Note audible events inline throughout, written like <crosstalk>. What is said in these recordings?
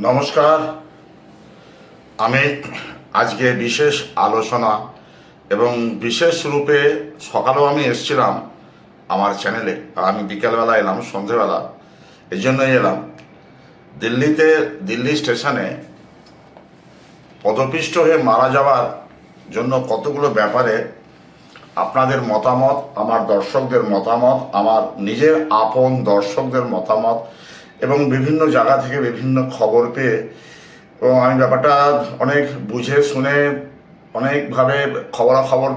নমস্কার। আমি আজকে বিশেষ আলোচনা এবং বিশেষ রূপে সকালেও আমি এসেছিলাম আমার চ্যানেলে। আমি বিকেলবেলা এলাম, সন্ধেবেলা। এই জন্যই এলাম। দিল্লিতে, দিল্লি স্টেশনে পদপিষ্ট হয়ে মারা যাওয়ার জন্য কতগুলো ব্যাপারে আপনাদের মতামত, আমার দর্শকদের মতামত, আমার নিজের আপন দর্শকদের মতামত এবং বিভিন্ন জায়গা থেকে বিভিন্ন খবর পেয়ে, এবং আমি ব্যাপারটা অনেক বুঝে শুনে অনেকভাবে খবরাখবর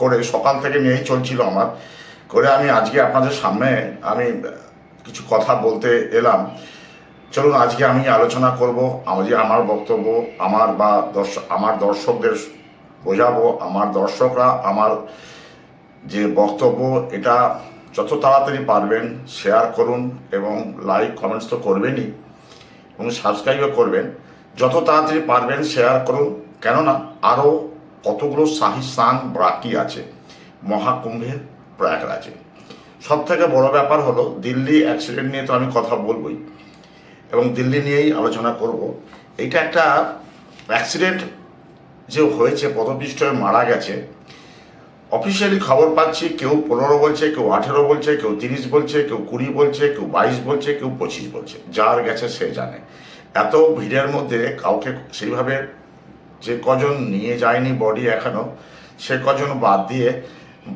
করে সকাল থেকে নিয়েই চলছিল আমার, করে আমি আজকে আপনাদের সামনে আমি কিছু কথা বলতে এলাম। চলুন, আজকে আমি আলোচনা করব আমার যে আমার বক্তব্য, আমার বা দর্শক আমার দর্শকদের বোঝাবো, আমার দর্শকরা, আমার যে বক্তব্য, এটা যত তাড়াতাড়ি পারবেন শেয়ার করুন এবং লাইক কমেন্টস তো করবেনই এবং সাবস্ক্রাইবও করবেন। যত তাড়াতাড়ি পারবেন শেয়ার করুন। কেননা আরও কতগুলো শাহী স্নান বাকি আছে। মহাকুম্ভের প্রয়াগরাজে। সব থেকে বড় ব্যাপার হলো, দিল্লি অ্যাক্সিডেন্ট নিয়ে তো আমি কথা বলবই। এবং দিল্লি নিয়েই আলোচনা করব। এটা একটা অ্যাক্সিডেন্ট যে হয়েছে, পদপিষ্ট হয়ে মারা গেছে। অফিসিয়ালি খবর পাচ্ছি, কেউ পনেরো বলছে, কেউ আঠেরো বলছে, কেউ তিরিশ বলছে, কেউ কুড়ি বলছে, কেউ বাইশ বলছে, কেউ পঁচিশ বলছে। যার গেছে সে জানে। এত ভিড়ের মধ্যে কাউকে সেইভাবে যে কজন নিয়ে যায়নি বডি এখনও, সে কজন বাদ দিয়ে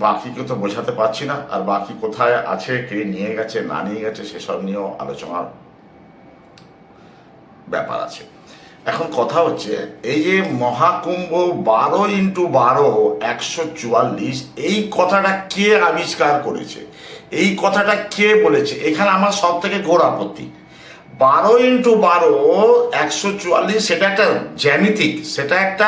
বাকিকে তো বোঝাতে পারছি না, আর বাকি কোথায় আছে, কে নিয়ে গেছে, না নিয়ে গেছে, সেসব নিয়েও আলোচনার ব্যাপার আছে। এখন কথা হচ্ছে, এই যে মহাকুম্ভ বারো ইন্টু বারো, একশো চুয়াল্লিশ, এই কথাটা কে আবিষ্কার করেছে? এই কথাটা কে বলেছে? এখানে আমার সব থেকে ঘোর আপত্তি। বারো ইন্টু বারো, একশো চুয়াল্লিশ, সেটা একটা জ্যামিতিক, সেটা একটা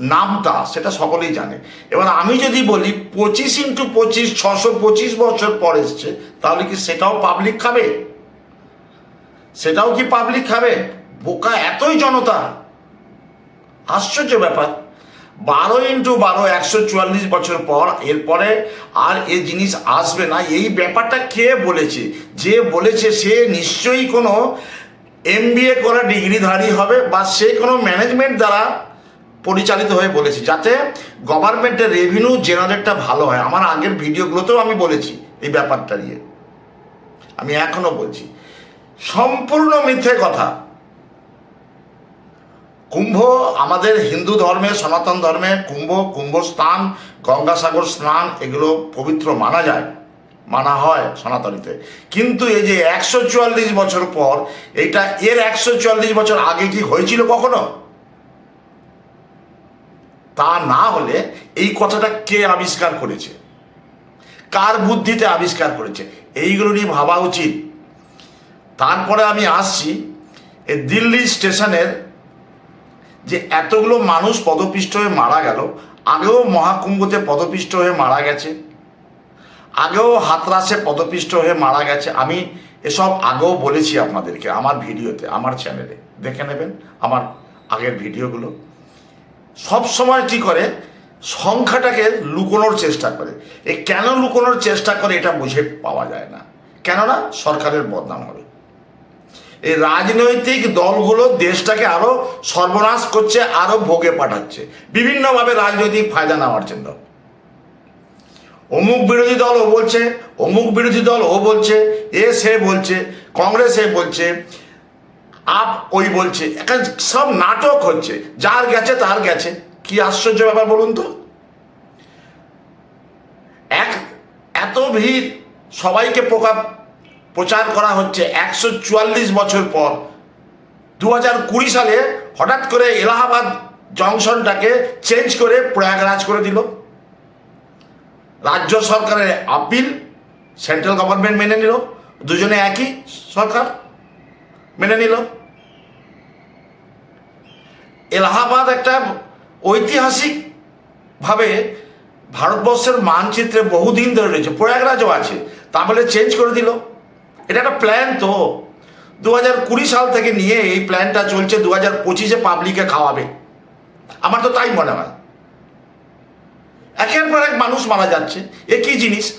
নামটা সেটা সকলেই জানে। এবার আমি যদি বলি পঁচিশ ইন্টু পঁচিশ, ছশো পঁচিশ বছর পর এসছে, তাহলে কি সেটাও পাবলিক খাবে? সেটাও কি পাবলিক খাবে? বোকা এতই জনতা। আশ্চর্য ব্যাপার। বারো ইন্টু বারো, একশো চুয়াল্লিশ বছর পর এরপরে আর এ জিনিস আসবে না। এই ব্যাপারটা কে বলেছে? যে বলেছে সে নিশ্চয়ই কোনো এম করা ডিগ্রিধারী হবে বা সে কোনো ম্যানেজমেন্ট দ্বারা পরিচালিত হয়ে বলেছে, যাতে গভর্নমেন্টের রেভিনিউ জেনারেটটা ভালো হয়। আমার আগের ভিডিওগুলোতেও আমি বলেছি এই ব্যাপারটা নিয়ে। আমি এখনও বলছি। সম্পূর্ণ মিথ্যে কথা। কুম্ভ, আমাদের হিন্দু ধর্মে, সনাতন ধর্মে কুম্ভ কুম্ভ স্নান গঙ্গাসাগর স্নান, এগুলো পবিত্র মানা যায়, মানা হয় সনাতনীতে। কিন্তু এই যে একশো চুয়াল্লিশ বছর পর, এটা এর একশো চুয়াল্লিশ বছর আগে কি হয়েছিল কখনো? তা না হলে এই কথাটা কে আবিষ্কার করেছে? কার বুদ্ধিতে আবিষ্কার করেছে? এইগুলো নিয়ে ভাবা উচিত। তারপরে আমি আসছি, এই দিল্লি স্টেশনের যে এতগুলো মানুষ পদপিষ্ট হয়ে মারা গেল, আগেও মহাকুম্ভতে পদপিষ্ট হয়ে মারা গেছে, আগেও হাতরাসে পদপিষ্ট হয়ে মারা গেছে। আমি এসব আগেও বলেছি আপনাদেরকে আমার ভিডিওতে, আমার চ্যানেলে। দেখে নেবেন আমার আগের ভিডিওগুলো। সব সময় কি করে? সংখ্যাটাকে লুকোনোর চেষ্টা করে। এ কেন লুকোনোর চেষ্টা করে এটা বুঝে পাওয়া যায় না। কেননা সরকারের বদনাম হবে। এই রাজনৈতিক দলগুলো দেশটাকে আরও সর্বনাশ করছে, আরও ভোগে পাঠাচ্ছে। বিভিন্নভাবে রাজনৈতিক ফায়দা নেওয়ার জন্য। অমুক বিরোধী দল ও বলছে, অমুক বিরোধী দল ও বলছে, এ সে বলছে, কংগ্রেস এ বলছে, আপ ওই বলছে। এখানে সব নাটক হচ্ছে, যার গেছে তার গেছে। কি আশ্চর্য ব্যাপার বলুন তো? এক, এত ভিড় সবাইকে প্রকাপ প্রচার করা হচ্ছে একশো চুয়াল্লিশ বছর পর। দু হাজার কুড়ি সালে হঠাৎ করে এলাহাবাদ জংশনটাকে চেঞ্জ করে প্রয়াগরাজ করে দিল। রাজ্য সরকারের আপিল সেন্ট্রাল গভর্নমেন্ট মেনে নিল। দুজনে একই সরকার মেনে নিল। এলাহাবাদ একটা ঐতিহাসিক ভাবে ভারতবর্ষের মানচিত্রে বহুদিন ধরে রয়েছে। প্রয়াগরাজও আছে। তা বলে চেঞ্জ করে দিল। এটা একটা প্ল্যান তো। দু হাজার কুড়ি সাল থেকে নিয়ে এই প্ল্যানটা চলছে দু হাজার পঁচিশে পাবলিকে খাওয়াবে। আমার তো তাই মনে হয়। একের পর এক মানুষ মারা যাচ্ছে। এ কি জিনিস?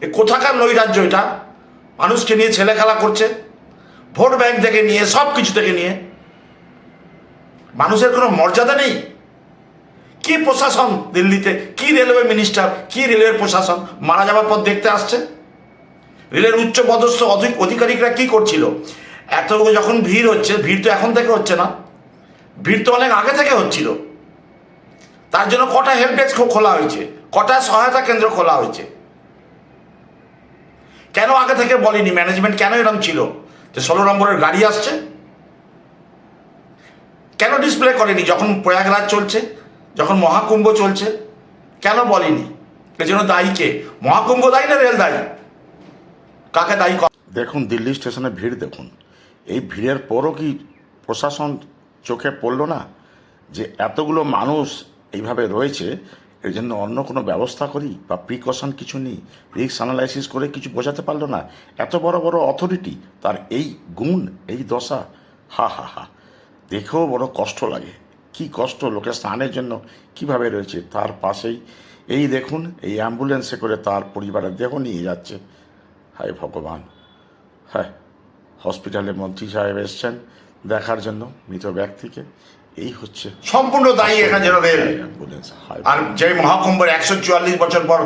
এ কোথাকার নৈরাজ্য এটা? মানুষকে নিয়ে ছেলে খেলা করছে। ভোট ব্যাংক থেকে নিয়ে, সব কিছু থেকে নিয়ে। মানুষের কোনো মর্যাদা নেই। কি প্রশাসন দিল্লিতে? কি রেলওয়ে মিনিস্টার কি রেলওয়ের প্রশাসন? মারা যাওয়ার পর দেখতে আসছে। রেলের উচ্চ পদস্থ অধিক- অধিকারিকরা কি করছিল? এত যখন ভিড় হচ্ছে, ভিড় তো এখন থেকে হচ্ছে না। ভিড় তো অনেক আগে থেকে হচ্ছিল। তার জন্য কটা হেল্প ডেস্ক খোলা হয়েছে, কটা সহায়তা কেন্দ্র খোলা হয়েছে। কেন আগে থেকে বলেনি? ম্যানেজমেন্ট কেন এরকম ছিল? যে ষোলো নম্বরের গাড়ি আসছে। কেন ডিসপ্লে করেনি? যখন প্রয়াগরাজ চলছে, যখন মহাকুম্ভ চলছে, কেন বলেনি? জন্য দায়ী কে? মহাকুম্ভ দায়ী না রেল দায়ী? কাকে দায়ী দেখুন, দিল্লি স্টেশনে ভিড় দেখুন। এই ভিড়ের পরও কি প্রশাসন চোখে পড়ল না যে এতগুলো মানুষ এইভাবে রয়েছে, এর জন্য অন্য কোনো ব্যবস্থা করি বা প্রিকশন কিছু নেই? রিক্স অ্যানালাইসিস করে কিছু বোঝাতে পারল না। এত বড় বড় অথরিটি তার এই গুণ, এই দশা, হা হা হা। দেখেও বড় কষ্ট লাগে। কি কষ্ট লোকের স্নানের জন্য কীভাবে রয়েছে? তার পাশেই, এই দেখুন, এই অ্যাম্বুলেন্সে করে তার পরিবারের দেহ নিয়ে যাচ্ছে। হায় ভগবান হ্যাঁ হসপিটালে মন্ত্রী সাহেব এসছেন দেখার জন্য মৃত ব্যক্তিকে। এই হচ্ছে সম্পূর্ণ দায়ী এখানে যেন রেল অ্যাম্বুলেন্স আর যে মহাকুম্ভের একশো চুয়াল্লিশ বছর পর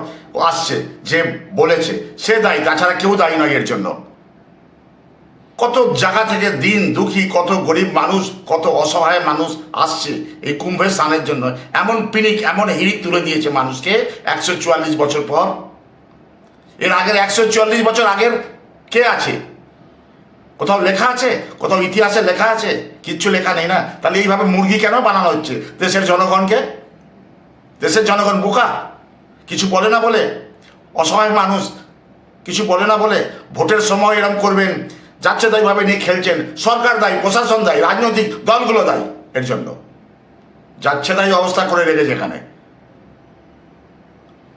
আসছে যে বলেছে সে দায়ী তাছাড়া কেউ দায়ী নয় এর জন্য। কত জায়গা থেকে দিন দুঃখী কত গরিব মানুষ কত অসহায় মানুষ আসছে এই কুম্ভের স্নানের জন্য। এমন পিনিক এমন হিড়িক তুলে দিয়েছে মানুষকে একশো চুয়াল্লিশ বছর পর। এর আগের একশো চল্লিশ বছর আগের কে আছে? কোথাও লেখা আছে? কোথাও ইতিহাসে লেখা আছে? কিচ্ছু লেখা নেই না। তাহলে এইভাবে মুরগি কেন বানানো হচ্ছে? দেশের জনগণকে? দেশের জনগণ বোকা? কিছু বলে না বলে? অসহায় মানুষ? কিছু বলে না বলে? ভোটের সময় এরম করবেন, যাচ্ছে তাইভাবে নিয়ে খেলছেন, সরকার দায়ী, প্রশাসন দায়ী, রাজনৈতিক দলগুলো দায়ী এর জন্য। যাচ্ছে তাই অবস্থা করে রেখেছে এখানে।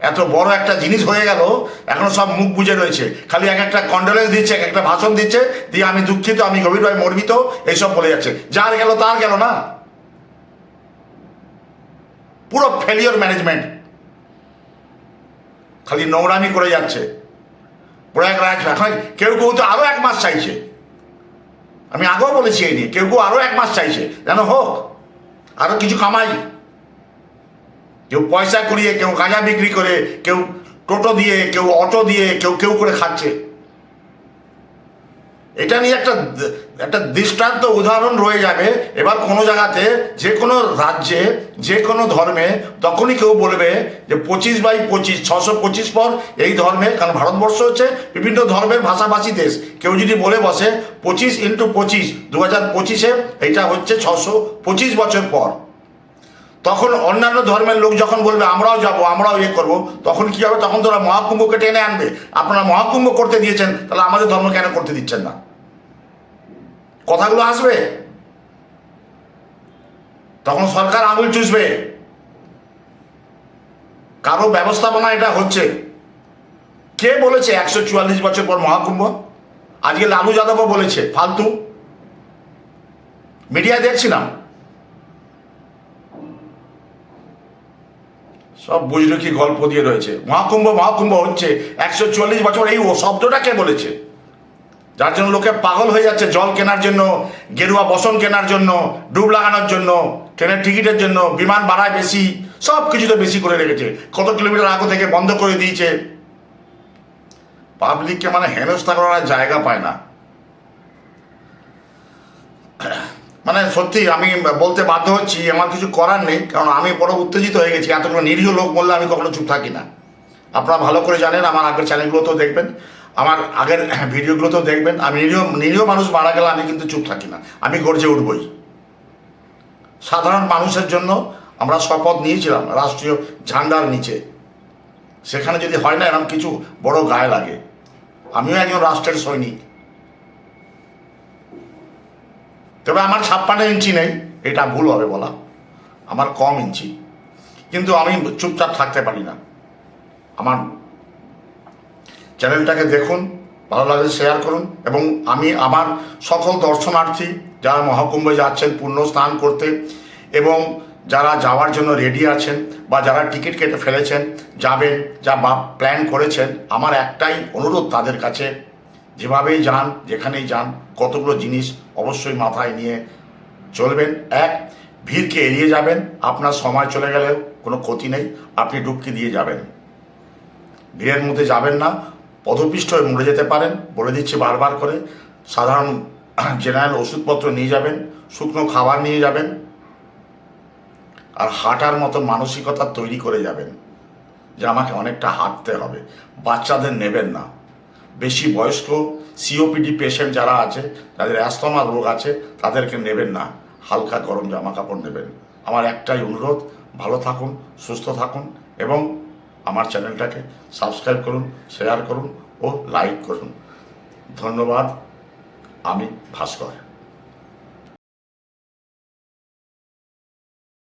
এত বড় একটা জিনিস হয়ে গেল, এখনও সব মুখ বুঝে রয়েছে। খালি এক একটা কন্ডোলেন্স দিচ্ছে, এক একটা ভাষণ দিচ্ছে, দিয়ে আমি দুঃখিত, আমি গভীরভাবে মর্মিত, এইসব বলে যাচ্ছে। যার গেল, তার গেল না। পুরো ফেলিওর ম্যানেজমেন্ট খালি নোংরামি করে যাচ্ছে। প্রয়াগরাজ এখন কেউ কেউ তো আরও এক মাস চাইছে। আমি আগেও বলেছি এই নিয়ে, কেউ কেউ আরও এক মাস চাইছে। যেন হোক, আরও কিছু কামাই। কেউ পয়সা কুড়িয়ে কেউ গাঁজা বিক্রি করে, কেউ টোটো দিয়ে, কেউ অটো দিয়ে, কেউ কেউ করে খাচ্ছে। এটা নিয়ে একটা একটা দৃষ্টান্ত উদাহরণ রয়ে যাবে। এবার কোনো জায়গাতে যে কোনো রাজ্যে, যে কোনো ধর্মে তখনই কেউ বলবে যে পঁচিশ বাই পঁচিশ, ছশো পঁচিশ পর এই ধর্মে, কারণ ভারতবর্ষ হচ্ছে বিভিন্ন ধর্মের ভাষাভাষী দেশ। কেউ যদি বলে বসে পঁচিশ ইন্টু পঁচিশ দু হাজার পঁচিশে এইটা হচ্ছে ছশো পঁচিশ বছর পর। তখন অন্যান্য ধর্মের লোক যখন বলবে, আমরাও যাব, আমরাও ইয়ে করব, তখন কি হবে? তখন তোরা মহাকুম্ভকে টেনে আনবে। আপনারা মহাকুম্ভ করতে দিয়েছেন, তাহলে আমাদের ধর্ম কেন করতে দিচ্ছেন না? কথাগুলো আসবে। তখন সরকার আঙুল চুষবে। কারও ব্যবস্থাপনা এটা হচ্ছে। কে বলেছে একশো চুয়াল্লিশ বছর পর মহাকুম্ভ? আজকে লালু যাদবও বলেছে, ফালতু। মিডিয়ায় দেখছিলাম। সব বুঝলো কি গল্প দিয়ে রয়েছে। মহাকুম্ভ মহাকুম্ভ হচ্ছে একশো চল্লিশ বছর। এই শব্দটা কে বলেছে। যার জন্য লোকে পাগল হয়ে যাচ্ছে জল কেনার জন্য, গেরুয়া বসন কেনার জন্য, ডুব লাগানোর জন্য, ট্রেনের টিকিটের জন্য, বিমান ভাড়ায় বেশি সব কিছু তো বেশি করে রেখেছে। কত কিলোমিটার আগে থেকে বন্ধ করে দিয়েছে। পাবলিককে মানে হেনস্থা করার জায়গা পায় না। মানে সত্যি আমি বলতে বাধ্য হচ্ছি, আমার কিছু করার নেই, কারণ আমি বড় উত্তেজিত হয়ে গেছি, এতগুলো নিরীহ লোক বললে আমি কখনো চুপ থাকি না। আপনারা ভালো করে জানেন, আমার আগের চ্যানেলগুলোতেও দেখবেন, আমার আগের <clears throat> ভিডিওগুলোতেও দেখবেন, আমি নিরীহ নিরীহ মানুষ মারা গেলে আমি কিন্তু চুপ থাকি না, আমি গর্জে উঠবই। সাধারণ মানুষের জন্য আমরা শপথ নিয়েছিলাম, রাষ্ট্রীয় ঝান্ডার নিচে। সেখানে যদি হয় না এরকম কিছু বড় গায়ে লাগে। আমিও একজন রাষ্ট্রের সৈনিক। তবে আমার ছাপ্পান্ন ইঞ্চি নেই, এটা ভুল হবে বলা। আমার কম ইঞ্চি। কিন্তু আমি চুপচাপ থাকতে পারি না। আমার চ্যানেলটাকে দেখুন, ভালো লাগলে শেয়ার করুন, এবং আমি আমার সকল দর্শনার্থী, যারা মহাকুম্ভে যাচ্ছেন, পূর্ণ স্নান করতে, এবং যারা যাওয়ার জন্য রেডি আছেন, বা যারা টিকিট কেটে ফেলেছেন, যাবেন, যা বা প্ল্যান করেছেন, আমার একটাই অনুরোধ তাদের কাছে যেভাবেই যান, যেখানেই যান, কতগুলো জিনিস অবশ্যই মাথায় নিয়ে চলবেন। এক, ভিড়কে এড়িয়ে যাবেন, আপনার সময় চলে গেলেও কোনো ক্ষতি নেই, আপনি ডুবকি দিয়ে যাবেন। ভিড়ের মধ্যে যাবেন না, পদপিষ্ট হয়ে মরে যেতে পারেন, বলে দিচ্ছি বারবার করে। সাধারণ জেনারেল ওষুধপত্র নিয়ে যাবেন, শুকনো খাবার নিয়ে যাবেন, আর হাঁটার মতো মানসিকতা তৈরি করে যাবেন, যে আমাকে অনেকটা হাঁটতে হবে। বাচ্চাদের নেবেন না। বেশি বয়স্ক সিওপিডি পেশেন্ট যারা আছে যাদের অ্যাস্তমা রোগ আছে, তাদেরকে নেবেন না। হালকা গরম জামা কাপড় নেবেন। আমার একটাই অনুরোধ, ভালো থাকুন, সুস্থ থাকুন এবং আমার চ্যানেলটাকে সাবস্ক্রাইব করুন শেয়ার করুন ও লাইক করুন। ধন্যবাদ, আমি ভাস্কর।